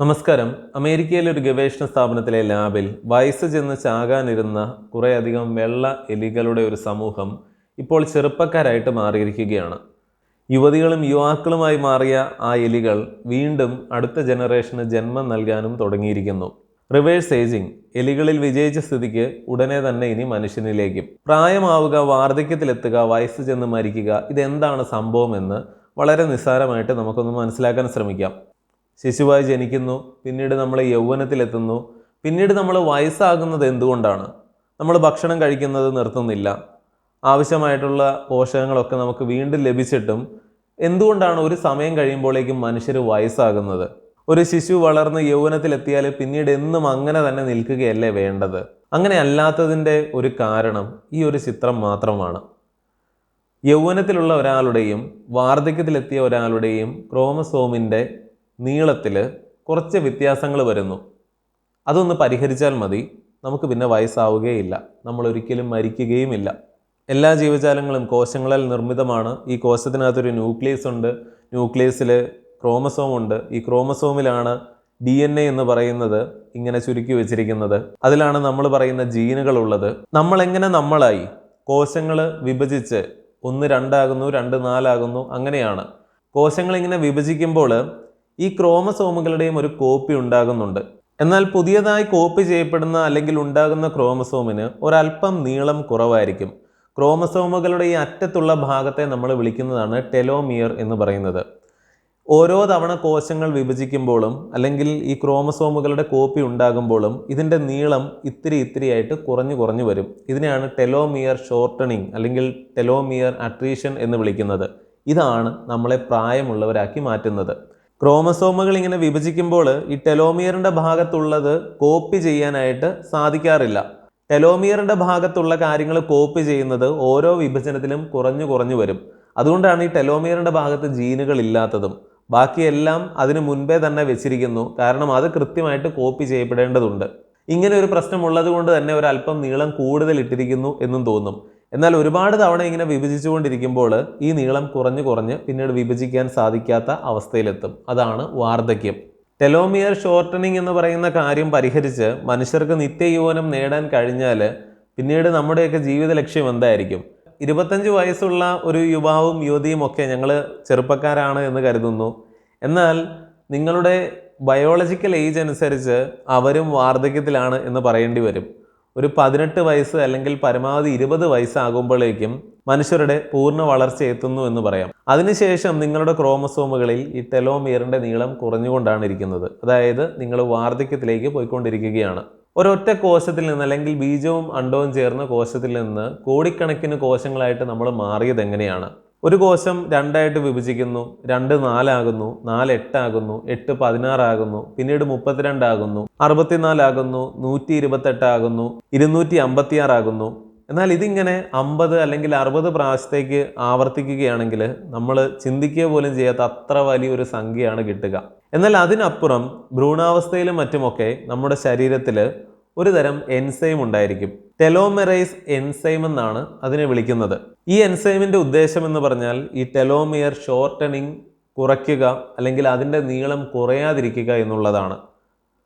നമസ്കാരം. അമേരിക്കയിലെ ഒരു ഗവേഷണ സ്ഥാപനത്തിലെ ലാബിൽ വയസ്സ് ചെന്ന് ചാകാനിരുന്ന കുറേയധികം വെള്ള എലികളുടെ ഒരു സമൂഹം ഇപ്പോൾ ചെറുപ്പക്കാരായിട്ട് മാറിയിരിക്കുകയാണ്. യുവതികളും യുവാക്കളുമായി മാറിയ ആ എലികൾ വീണ്ടും അടുത്ത ജനറേഷന് ജന്മം നൽകാനും തുടങ്ങിയിരിക്കുന്നു. റിവേഴ്സ് ഏജിംഗ് എലികളിൽ വിജയിച്ച സ്ഥിതിക്ക് ഉടനെ തന്നെ ഇനി മനുഷ്യനിലേക്കും. പ്രായമാവുക വാർദ്ധക്യത്തിലെത്തുക വയസ്സ് ചെന്ന് മരിക്കുക ഇതെന്താണ് സംഭവമെന്ന് വളരെ നിസ്സാരമായിട്ട് നമുക്കൊന്ന് മനസ്സിലാക്കാൻ ശ്രമിക്കാം. ശിശുവായി ജനിക്കുന്നു പിന്നീട് നമ്മൾ യൗവനത്തിലെത്തുന്നു പിന്നീട് നമ്മൾ വയസ്സാകുന്നത് എന്തുകൊണ്ടാണ്? നമ്മൾ ഭക്ഷണം കഴിക്കുന്നത് നിർത്തുന്നില്ല ആവശ്യമായിട്ടുള്ള പോഷകങ്ങളൊക്കെ നമുക്ക് വീണ്ടും ലഭിച്ചിട്ടും എന്തുകൊണ്ടാണ് ഒരു സമയം കഴിയുമ്പോഴേക്കും മനുഷ്യർ വയസ്സാകുന്നത്? ഒരു ശിശു വളർന്ന് യൗവനത്തിലെത്തിയാൽ പിന്നീട് എന്നും അങ്ങനെ തന്നെ നിൽക്കുകയല്ലേ വേണ്ടത്? അങ്ങനെ അല്ലാത്തതിന്റെ ഒരു കാരണം ഈ ഒരു ചിത്രം മാത്രമാണ്. യൗവനത്തിലുള്ള ഒരാളുടെയും വാർദ്ധക്യത്തിലെത്തിയ ഒരാളുടെയും ക്രോമസോമിന്റെ നീളത്തിൽ കുറച്ച് വ്യത്യാസങ്ങൾ വരുന്നു. അതൊന്ന് പരിഹരിച്ചാൽ മതി. നമുക്ക് പിന്നെ വയസ്സാവുകയില്ല. നമ്മൾ ഒരിക്കലും മരിക്കുകയുമില്ല. എല്ലാ ജീവജാലങ്ങളും കോശങ്ങളാൽ നിർമ്മിതമാണ്. ഈ കോശത്തിനകത്തൊരു ന്യൂക്ലിയസ് ഉണ്ട്. ന്യൂക്ലിയസിൽ ക്രോമസോം ഉണ്ട്. ഈ ക്രോമസോമിലാണ് ഡി എൻ എ എന്ന് പറയുന്നത് ഇങ്ങനെ ചുരുക്കി വെച്ചിരിക്കുന്നത്. അതിലാണ് നമ്മൾ പറയുന്ന ജീനുകൾ ഉള്ളത് നമ്മൾ എങ്ങനെ നമ്മളായി? കോശങ്ങൾ വിഭജിച്ച് ഒന്ന് രണ്ടാകുന്നു രണ്ട് നാലാകുന്നു അങ്ങനെയാണ്. കോശങ്ങൾ ഇങ്ങനെ വിഭജിക്കുമ്പോൾ ഈ ക്രോമസോമുകളുടെയും ഒരു കോപ്പി ഉണ്ടാകുന്നുണ്ട്. എന്നാൽ പുതിയതായി കോപ്പി ചെയ്യപ്പെടുന്ന അല്ലെങ്കിൽ ഉണ്ടാകുന്ന ക്രോമസോമിന് ഒരല്പം നീളം കുറവായിരിക്കും. ക്രോമസോമുകളുടെ ഈ അറ്റത്തുള്ള ഭാഗത്തെ നമ്മൾ വിളിക്കുന്നതാണ് ടെലോമിയർ എന്ന് പറയുന്നത്. ഓരോ തവണ കോശങ്ങൾ വിഭജിക്കുമ്പോഴും അല്ലെങ്കിൽ ഈ ക്രോമസോമുകളുടെ കോപ്പി ഉണ്ടാകുമ്പോഴും ഇതിന്റെ നീളം ഇത്തിരി ഇത്തിരിയായിട്ട് കുറഞ്ഞു കുറഞ്ഞു വരും. ഇതിനെയാണ് ടെലോമിയർ ഷോർട്ടണിങ് അല്ലെങ്കിൽ ടെലോമിയർ അട്രീഷൻ എന്ന് വിളിക്കുന്നത്. ഇതാണ് നമ്മളെ പ്രായമുള്ളവരാക്കി മാറ്റുന്നത്. ക്രോമസോമുകൾ ഇങ്ങനെ വിഭജിക്കുമ്പോൾ ഈ ടെലോമിയറിന്റെ ഭാഗത്തുള്ളത് കോപ്പി ചെയ്യാനായിട്ട് സാധിക്കാറില്ല. ടെലോമിയറിന്റെ ഭാഗത്തുള്ള കാര്യങ്ങൾ കോപ്പി ചെയ്യുന്നത് ഓരോ വിഭജനത്തിലും കുറഞ്ഞു കുറഞ്ഞു വരും. അതുകൊണ്ടാണ് ഈ ടെലോമിയറിന്റെ ഭാഗത്ത് ജീനുകൾ ഇല്ലാത്തതും. ബാക്കിയെല്ലാം അതിന് മുൻപേ തന്നെ വെച്ചിരിക്കുന്നു. കാരണം അത് കൃത്യമായിട്ട് കോപ്പി ചെയ്യപ്പെടേണ്ടതുണ്ട്. ഇങ്ങനെ ഒരു പ്രശ്നം ഉള്ളത് കൊണ്ട് തന്നെ ഒരല്പം നീളം കൂടുതൽ ഇട്ടിരിക്കുന്നു എന്നും തോന്നും. എന്നാൽ ഒരുപാട് തവണ ഇങ്ങനെ വിഭജിച്ചുകൊണ്ടിരിക്കുമ്പോൾ ഈ നീളം കുറഞ്ഞു കുറഞ്ഞ് പിന്നീട് വിഭജിക്കാൻ സാധിക്കാത്ത അവസ്ഥയിലെത്തും. അതാണ് വാർദ്ധക്യം. ടെലോമിയർ ഷോർട്ടനിങ് എന്ന് പറയുന്ന കാര്യം പരിഹരിച്ച് മനുഷ്യർക്ക് നിത്യയൗവനം നേടാൻ കഴിഞ്ഞാൽ പിന്നീട് നമ്മുടെയൊക്കെ ജീവിത ലക്ഷ്യം എന്തായിരിക്കും? ഇരുപത്തഞ്ച് വയസ്സുള്ള ഒരു യുവാവും യുവതിയും ഒക്കെ ഞങ്ങൾ ചെറുപ്പക്കാരാണ് എന്ന് കരുതുന്നു. എന്നാൽ നിങ്ങളുടെ ബയോളജിക്കൽ ഏജ് അനുസരിച്ച് അവരും വാർദ്ധക്യത്തിലാണ് എന്ന് പറയേണ്ടി വരും. ഒരു പതിനെട്ട് വയസ്സ് അല്ലെങ്കിൽ പരമാവധി ഇരുപത് വയസ്സാകുമ്പോഴേക്കും മനുഷ്യരുടെ പൂർണ വളർച്ച എത്തുന്നു എന്ന് പറയാം. അതിനുശേഷം നിങ്ങളുടെ ക്രോമസോമുകളിൽ ഈ ടെലോമിയറിന്റെ നീളം കുറഞ്ഞുകൊണ്ടാണ് ഇരിക്കുന്നത്. അതായത് നിങ്ങൾ വാർദ്ധക്യത്തിലേക്ക് പോയിക്കൊണ്ടിരിക്കുകയാണ്. ഒരൊറ്റ കോശത്തിൽ നിന്ന് അല്ലെങ്കിൽ ബീജവും അണ്ടവും ചേർന്ന കോശത്തിൽ നിന്ന് കോടിക്കണക്കിന് കോശങ്ങളായിട്ട് നമ്മൾ മാറിയത് എങ്ങനെയാണ് ഒരു കോശം രണ്ടായിട്ട് വിഭജിക്കുന്നു രണ്ട് നാലാകുന്നു നാല് എട്ടാകുന്നു എട്ട് പതിനാറാകുന്നു പിന്നീട് മുപ്പത്തിരണ്ടാകുന്നു അറുപത്തിനാലാകുന്നു നൂറ്റി ഇരുപത്തെട്ടാകുന്നു ഇരുന്നൂറ്റി അമ്പത്തിയാറാകുന്നു എന്നാൽ ഇതിങ്ങനെ അമ്പത് അല്ലെങ്കിൽ അറുപത് പ്രാവശ്യത്തേക്ക് ആവർത്തിക്കുകയാണെങ്കിൽ നമ്മൾ ചിന്തിക്കുക പോലും ചെയ്യാത്ത അത്ര വലിയൊരു സംഖ്യയാണ് കിട്ടുക. എന്നാൽ അതിനപ്പുറം ഭ്രൂണാവസ്ഥയിലും മറ്റുമൊക്കെ നമ്മുടെ ശരീരത്തിൽ ഒരു തരം എൻസൈം ഉണ്ടായിരിക്കും. ടെലോമെറൈസ് എൻസൈം എന്നാണ് അതിനെ വിളിക്കുന്നത്. ഈ എൻസൈമിന്റെ ഉദ്ദേശം എന്ന് പറഞ്ഞാൽ ഈ ടെലോമിയർ ഷോർട്ടണിങ് കുറയ്ക്കുക അല്ലെങ്കിൽ അതിന്റെ നീളം കുറയാതിരിക്കുക എന്നുള്ളതാണ്.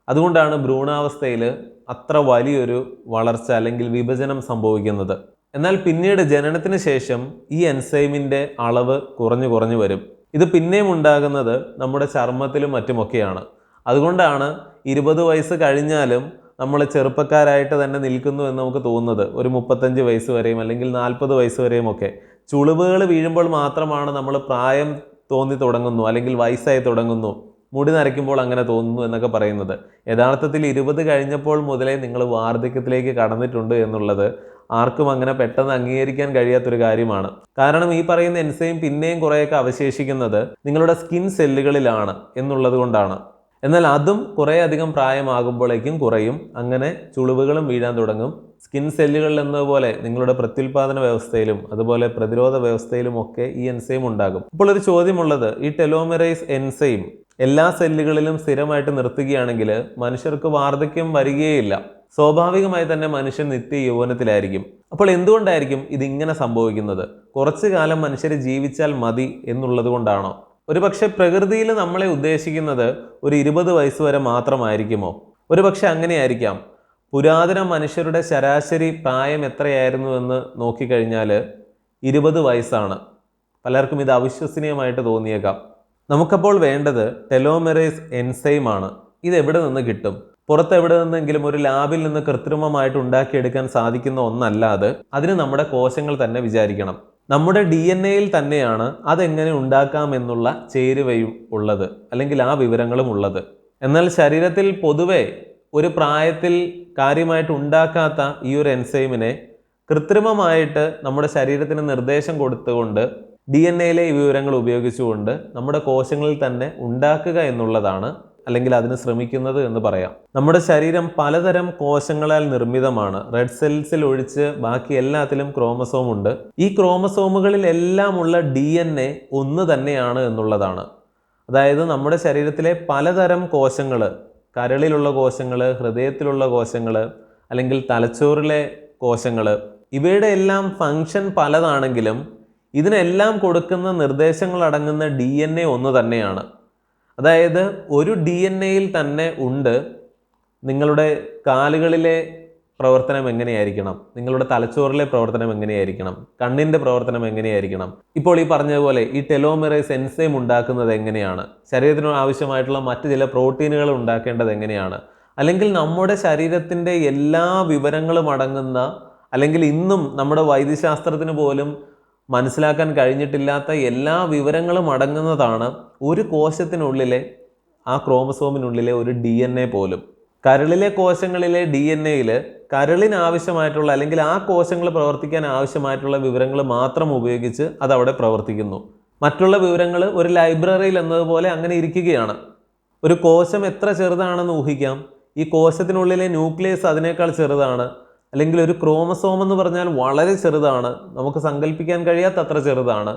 അതുകൊണ്ടാണ് ഭ്രൂണാവസ്ഥയിൽ അത്ര വലിയൊരു വളർച്ച അല്ലെങ്കിൽ വിഭജനം സംഭവിക്കുന്നത്. എന്നാൽ പിന്നീട് ജനനത്തിന് ശേഷം ഈ എൻസൈമിന്റെ അളവ് കുറഞ്ഞു കുറഞ്ഞു വരും. ഇത് പിന്നെയും ഉണ്ടാകുന്നത് നമ്മുടെ ചർമ്മത്തിലും മറ്റുമൊക്കെയാണ്. അതുകൊണ്ടാണ് ഇരുപത് വയസ്സ് കഴിഞ്ഞാലും നമ്മൾ ചെറുപ്പക്കാരായിട്ട് തന്നെ നിൽക്കുന്നു എന്ന് നമുക്ക് തോന്നുന്നത്. ഒരു മുപ്പത്തഞ്ച് വയസ്സ് വരെയും അല്ലെങ്കിൽ നാൽപ്പത് വയസ്സ് വരെയും ഒക്കെ. ചുളിവുകൾ വീഴുമ്പോൾ മാത്രമാണ് നമ്മൾ പ്രായം തോന്നി തുടങ്ങുന്നു അല്ലെങ്കിൽ വയസ്സായി തുടങ്ങുന്നു മുടി നരയ്ക്കുമ്പോൾ അങ്ങനെ തോന്നുന്നു എന്നൊക്കെ പറയുന്നത്. യഥാർത്ഥത്തിൽ ഇരുപത് കഴിഞ്ഞപ്പോൾ മുതലേ നിങ്ങൾ വാർദ്ധക്യത്തിലേക്ക് കടന്നിട്ടുണ്ട് എന്നുള്ളത് ആർക്കും അങ്ങനെ പെട്ടെന്ന് അംഗീകരിക്കാൻ കഴിയാത്തൊരു കാര്യമാണ്. കാരണം ഈ പറയുന്ന എൻസൈം പിന്നെയും കുറേയൊക്കെ അവശേഷിക്കുന്നത് നിങ്ങളുടെ സ്കിൻ സെല്ലുകളിലാണ് എന്നുള്ളത് കൊണ്ടാണ്. എന്നാൽ അതും കുറേ അധികം പ്രായമാകുമ്പോഴേക്കും കുറയും. അങ്ങനെ ചുളിവുകളും വീഴാൻ തുടങ്ങും. സ്കിൻ സെല്ലുകളിൽ എന്നതുപോലെ നിങ്ങളുടെ പ്രത്യുൽപാദന വ്യവസ്ഥയിലും അതുപോലെ പ്രതിരോധ വ്യവസ്ഥയിലും ഒക്കെ ഈ എൻസൈം ഉണ്ടാകും. ഇപ്പോൾ ഒരു ചോദ്യമുള്ളത് ഈ ടെലോമെറൈസ് എൻസൈം എല്ലാ സെല്ലുകളിലും സ്ഥിരമായിട്ട് നിർത്തുകയാണെങ്കിൽ മനുഷ്യർക്ക് വാർദ്ധക്യം വരികയില്ല സ്വാഭാവികമായി തന്നെ മനുഷ്യൻ നിത്യ യൗവനത്തിലായിരിക്കും അപ്പോൾ എന്തുകൊണ്ടായിരിക്കും ഇതിങ്ങനെ സംഭവിക്കുന്നത്? കുറച്ചു കാലം മനുഷ്യർ ജീവിച്ചാൽ മതി എന്നുള്ളത് കൊണ്ടാണോ? ഒരുപക്ഷെ പ്രകൃതിയിൽ നമ്മളെ ഉദ്ദേശിക്കുന്നത് ഒരു ഇരുപത് വയസ്സ് വരെ മാത്രമായിരിക്കുമോ? ഒരുപക്ഷെ അങ്ങനെയായിരിക്കാം. പുരാതന മനുഷ്യരുടെ ശരാശരി പ്രായം എത്രയായിരുന്നു എന്ന് നോക്കിക്കഴിഞ്ഞാൽ ഇരുപത് വയസ്സാണ്. പലർക്കും ഇത് അവിശ്വസനീയമായിട്ട് തോന്നിയേക്കാം. നമുക്കപ്പോൾ വേണ്ടത് ടെലോമെറേസ് ആണ്. ഇത് എവിടെ നിന്ന് കിട്ടും? പുറത്ത് എവിടെ നിന്നെങ്കിലും ഒരു ലാബിൽ നിന്ന് കൃത്രിമമായിട്ട് ഉണ്ടാക്കിയെടുക്കാൻ സാധിക്കുന്ന ഒന്നല്ലാതെ അതിന് നമ്മുടെ കോശങ്ങൾ തന്നെ വിചാരിക്കണം. നമ്മുടെ ഡി എൻ എയിൽ തന്നെയാണ് അതെങ്ങനെ ഉണ്ടാക്കാം എന്നുള്ള ചേരുവയും ഉള്ളത് അല്ലെങ്കിൽ ആ വിവരങ്ങളും ഉള്ളത്. എന്നാൽ ശരീരത്തിൽ പൊതുവെ ഒരു പ്രായത്തിൽ കാര്യമായിട്ട് ഉണ്ടാക്കാത്ത ഈ ഒരു എൻസൈമിനെ കൃത്രിമമായിട്ട് നമ്മുടെ ശരീരത്തിന് നിർദ്ദേശം കൊടുത്തുകൊണ്ട് ഡി എൻ എയിലെ ഈ വിവരങ്ങൾ ഉപയോഗിച്ചുകൊണ്ട് നമ്മുടെ കോശങ്ങളിൽ തന്നെ ഉണ്ടാക്കുക എന്നുള്ളതാണ് അല്ലെങ്കിൽ അതിന് ശ്രമിക്കുന്നത് എന്ന് പറയാം. നമ്മുടെ ശരീരം പലതരം കോശങ്ങളാൽ നിർമ്മിതമാണ്. റെഡ് സെൽസിൽ ഒഴിച്ച് ബാക്കി എല്ലാത്തിലും ക്രോമസോം ഉണ്ട്. ഈ ക്രോമസോമുകളിൽ എല്ലാമുള്ള ഡി എൻ എ ഒന്ന് തന്നെയാണ് എന്നുള്ളതാണ്. അതായത് നമ്മുടെ ശരീരത്തിലെ പലതരം കോശങ്ങൾ കരളിലുള്ള കോശങ്ങൾ ഹൃദയത്തിലുള്ള കോശങ്ങൾ അല്ലെങ്കിൽ തലച്ചോറിലെ കോശങ്ങൾ ഇവയുടെ എല്ലാം ഫങ്ഷൻ പലതാണെങ്കിലും ഇതിനെല്ലാം കൊടുക്കുന്ന നിർദ്ദേശങ്ങളടങ്ങുന്ന ഡി എൻ എ ഒന്ന് തന്നെയാണ്. അതായത് ഒരു ഡി എൻ എയിൽ തന്നെ ഉണ്ട് നിങ്ങളുടെ കാലുകളിലെ പ്രവർത്തനം എങ്ങനെയായിരിക്കണം? നിങ്ങളുടെ തലച്ചോറിലെ പ്രവർത്തനം എങ്ങനെയായിരിക്കണം? കണ്ണിന്റെ പ്രവർത്തനം എങ്ങനെയായിരിക്കണം? ഇപ്പോൾ ഈ പറഞ്ഞതുപോലെ ഈ ടെലോമെറൈസ് എൻസൈം ഉണ്ടാക്കുന്നത് എങ്ങനെയാണ്? ശരീരത്തിന് ആവശ്യമായിട്ടുള്ള മറ്റ് ചില പ്രോട്ടീനുകൾ ഉണ്ടാക്കേണ്ടത് എങ്ങനെയാണ്? അല്ലെങ്കിൽ നമ്മുടെ ശരീരത്തിന്റെ എല്ലാ വിവരങ്ങളും അടങ്ങുന്ന അല്ലെങ്കിൽ ഇന്നും നമ്മുടെ വൈദ്യശാസ്ത്രത്തിന് പോലും മനസ്സിലാക്കാൻ കഴിഞ്ഞിട്ടില്ലാത്ത എല്ലാ വിവരങ്ങളും അടങ്ങുന്നതാണ് ഒരു കോശത്തിനുള്ളിലെ ആ ക്രോമസോമിനുള്ളിലെ ഒരു ഡി എൻ എ പോലും കരളിലെ കോശങ്ങളിലെ ഡി എൻ എയിൽ കരളിന് ആവശ്യമായിട്ടുള്ള അല്ലെങ്കിൽ ആ കോശങ്ങൾ പ്രവർത്തിക്കാൻ ആവശ്യമായിട്ടുള്ള വിവരങ്ങൾ മാത്രം ഉപയോഗിച്ച് അത് അവിടെ പ്രവർത്തിക്കുന്നു. മറ്റുള്ള വിവരങ്ങൾ ഒരു ലൈബ്രറിയിൽ എന്നതുപോലെ അങ്ങനെ ഇരിക്കുകയാണ്. ഒരു കോശം എത്ര ചെറുതാണെന്ന് ഊഹിക്കാം. ഈ കോശത്തിനുള്ളിലെ ന്യൂക്ലിയസ് അതിനേക്കാൾ ചെറുതാണ്. അല്ലെങ്കിൽ ഒരു ക്രോമസോം എന്ന് പറഞ്ഞാൽ വളരെ ചെറുതാണ്. നമുക്ക് സങ്കല്പിക്കാൻ കഴിയാത്തത്ര ചെറുതാണ്.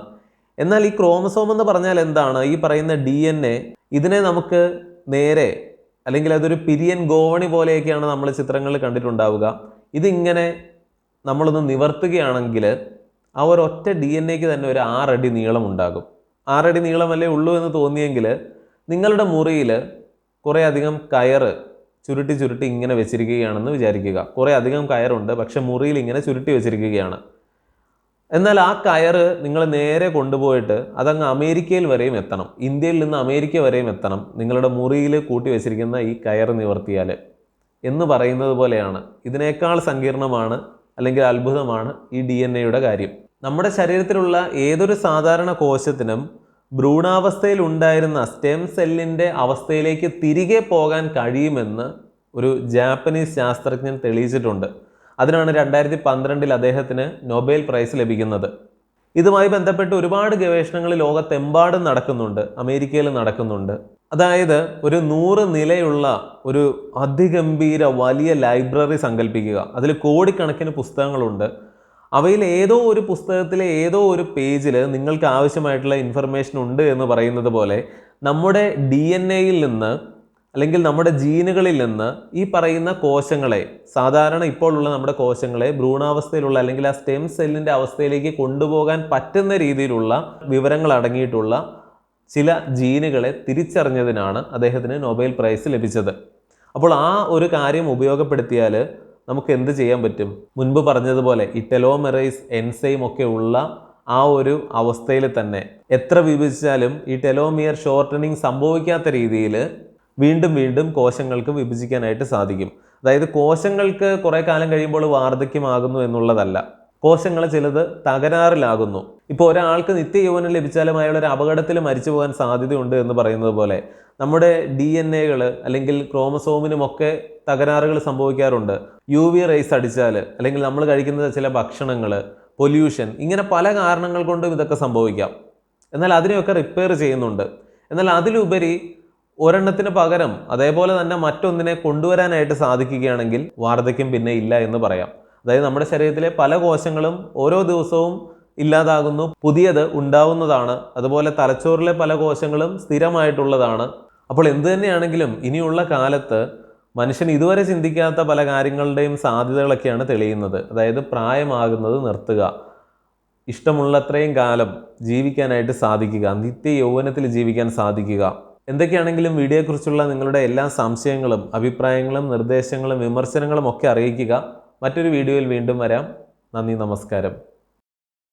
എന്നാൽ ഈ ക്രോമസോം എന്ന് പറഞ്ഞാൽ എന്താണ്? ഈ പറയുന്ന ഡി എൻ എ ഇതിനെ നമുക്ക് നേരെ അല്ലെങ്കിൽ അതൊരു പിരിയൻ ഗോവണി പോലെയൊക്കെയാണ് നമ്മൾ ചിത്രങ്ങളിൽ കണ്ടിട്ടുണ്ടാവുക. ഇതിങ്ങനെ നമ്മളൊന്ന് നിവർത്തുകയാണെങ്കിൽ ആ ഒരൊറ്റ ഡി എൻ എക്ക് തന്നെ ഒരു ആറടി നീളം ഉണ്ടാകും. ആറടി നീളമല്ലേ ഉള്ളൂ എന്ന് തോന്നിയെങ്കിൽ നിങ്ങളുടെ മുറിയിൽ കുറേ അധികം കയറ് ചുരുട്ടി ചുരുട്ടി ഇങ്ങനെ വെച്ചിരിക്കുകയാണെന്ന് വിചാരിക്കുക. കുറേ അധികം കയറുണ്ട് പക്ഷെ മുറിയിൽ ഇങ്ങനെ ചുരുട്ടി വെച്ചിരിക്കുകയാണ്. എന്നാൽ ആ കയറ് നിങ്ങൾ നേരെ കൊണ്ടുപോയിട്ട് അതങ്ങ് അമേരിക്കയിൽ വരെയും എത്തണം. ഇന്ത്യയിൽ നിന്ന് അമേരിക്ക വരെയും എത്തണം. നിങ്ങളുടെ മുറിയിൽ കൂട്ടി വെച്ചിരിക്കുന്ന ഈ കയർ നിവർത്തിയാൽ എന്ന് പറയുന്നത് പോലെയാണ്. ഇതിനേക്കാൾ സങ്കീർണമാണ് അല്ലെങ്കിൽ അത്ഭുതമാണ് ഈ ഡി എൻ എയുടെ കാര്യം. നമ്മുടെ ശരീരത്തിലുള്ള ഏതൊരു സാധാരണ കോശത്തിനും ഭ്രൂണാവസ്ഥയിൽ ഉണ്ടായിരുന്ന സ്റ്റെം സെല്ലിന്റെ അവസ്ഥയിലേക്ക് തിരികെ പോകാൻ കഴിയുമെന്ന് ഒരു ജാപ്പനീസ് ശാസ്ത്രജ്ഞൻ തെളിയിച്ചിട്ടുണ്ട്. അതിനാണ് രണ്ടായിരത്തി പന്ത്രണ്ടിൽ അദ്ദേഹത്തിന് നൊബേൽ പ്രൈസ് ലഭിക്കുന്നത്. ഇതുമായി ബന്ധപ്പെട്ട് ഒരുപാട് ഗവേഷണങ്ങൾ ലോകത്തെമ്പാടും നടക്കുന്നുണ്ട് അമേരിക്കയിൽ നടക്കുന്നുണ്ട്. അതായത് ഒരു നൂറ് നിലയുള്ള ഒരു അതിഗംഭീര വലിയ ലൈബ്രറി സങ്കല്പിക്കുക. അതിൽ കോടിക്കണക്കിന് പുസ്തകങ്ങളുണ്ട്. അവയിൽ ഏതോ ഒരു പുസ്തകത്തിലെ ഏതോ ഒരു പേജിൽ നിങ്ങൾക്ക് ആവശ്യമായിട്ടുള്ള ഇൻഫർമേഷൻ ഉണ്ട് എന്ന് പറയുന്നത് പോലെ നമ്മുടെ ഡി എൻ എയിൽ നിന്ന് അല്ലെങ്കിൽ നമ്മുടെ ജീനുകളിൽ നിന്ന് ഈ പറയുന്ന കോശങ്ങളെ സാധാരണ ഇപ്പോഴുള്ള നമ്മുടെ കോശങ്ങളെ ഭ്രൂണാവസ്ഥയിലുള്ള അല്ലെങ്കിൽ ആ സ്റ്റെം സെല്ലിന്റെ അവസ്ഥയിലേക്ക് കൊണ്ടുപോകാൻ പറ്റുന്ന രീതിയിലുള്ള വിവരങ്ങൾ അടങ്ങിയിട്ടുള്ള ചില ജീനുകളെ തിരിച്ചറിഞ്ഞതിനാണ് അദ്ദേഹത്തിന് നൊബേൽ പ്രൈസ് ലഭിച്ചത്. അപ്പോൾ ആ ഒരു കാര്യം ഉപയോഗപ്പെടുത്തിയാൽ നമുക്ക് എന്ത് ചെയ്യാൻ പറ്റും? മുൻപ് പറഞ്ഞതുപോലെ ഈ ടെലോമെറൈസ് എൻസൈം ഒക്കെ ഉള്ള ആ ഒരു അവസ്ഥയിൽ തന്നെ എത്ര വിഭജിച്ചാലും ഈ ടെലോമിയർ ഷോർട്ടനിങ് സംഭവിക്കാത്ത രീതിയിൽ വീണ്ടും വീണ്ടും കോശങ്ങൾക്ക് വിഭജിക്കാനായിട്ട് സാധിക്കും. അതായത് കോശങ്ങൾക്ക് കുറേ കാലം കഴിയുമ്പോൾ വാർദ്ധക്യമാകുന്നു എന്നുള്ളതല്ല. കോശങ്ങൾ ചിലത് തകരാറിലാകുന്നു. ഇപ്പോൾ ഒരാൾക്ക് നിത്യയൗവനം ലഭിച്ചാലും അയാൾ ഒരു അപകടത്തിൽ മരിച്ചു പോകാൻ സാധ്യതയുണ്ട് എന്ന് പറയുന്നത് പോലെ നമ്മുടെ ഡി എൻ എകൾ അല്ലെങ്കിൽ ക്രോമസോമിനുമൊക്കെ തകരാറുകൾ സംഭവിക്കാറുണ്ട്. യു വി റേസ് അടിച്ചാൽ അല്ലെങ്കിൽ നമ്മൾ കഴിക്കുന്ന ചില ഭക്ഷണങ്ങൾ പൊല്യൂഷൻ ഇങ്ങനെ പല കാരണങ്ങൾ കൊണ്ടും ഇതൊക്കെ സംഭവിക്കാം. എന്നാൽ അതിനെയൊക്കെ റിപ്പയർ ചെയ്യുന്നുണ്ട്. എന്നാൽ അതിലുപരി ഒരെണ്ണത്തിന് പകരം അതേപോലെ തന്നെ മറ്റൊന്നിനെ കൊണ്ടുവരാനായിട്ട് സാധിക്കുകയാണെങ്കിൽ വാർദ്ധക്യം പിന്നെ ഇല്ല എന്ന് പറയാം. അതായത് നമ്മുടെ ശരീരത്തിലെ പല കോശങ്ങളും ഓരോ ദിവസവും ഇല്ലാതാകുന്നു പുതിയത് ഉണ്ടാവുന്നതാണ്. അതുപോലെ തലച്ചോറിലെ പല കോശങ്ങളും സ്ഥിരമായിട്ടുള്ളതാണ്. അപ്പോൾ എന്തു തന്നെയാണെങ്കിലും ഇനിയുള്ള കാലത്ത് മനുഷ്യൻ ഇതുവരെ ചിന്തിക്കാത്ത പല കാര്യങ്ങളുടെയും സാധ്യതകളൊക്കെയാണ് തെളിയുന്നത്. അതായത് പ്രായമാകുന്നത് നിർത്തുക ഇഷ്ടമുള്ളത്രയും കാലം ജീവിക്കാനായിട്ട് സാധിക്കുക നിത്യ യൗവനത്തിൽ ജീവിക്കാൻ സാധിക്കുക. എന്തൊക്കെയാണെങ്കിലും വീഡിയോയെക്കുറിച്ചുള്ള നിങ്ങളുടെ എല്ലാ സംശയങ്ങളും അഭിപ്രായങ്ങളും നിർദ്ദേശങ്ങളും വിമർശനങ്ങളും ഒക്കെ അറിയിക്കുക. മറ്റൊരു വീഡിയോയിൽ വീണ്ടും വരാം. നന്ദി നമസ്കാരം.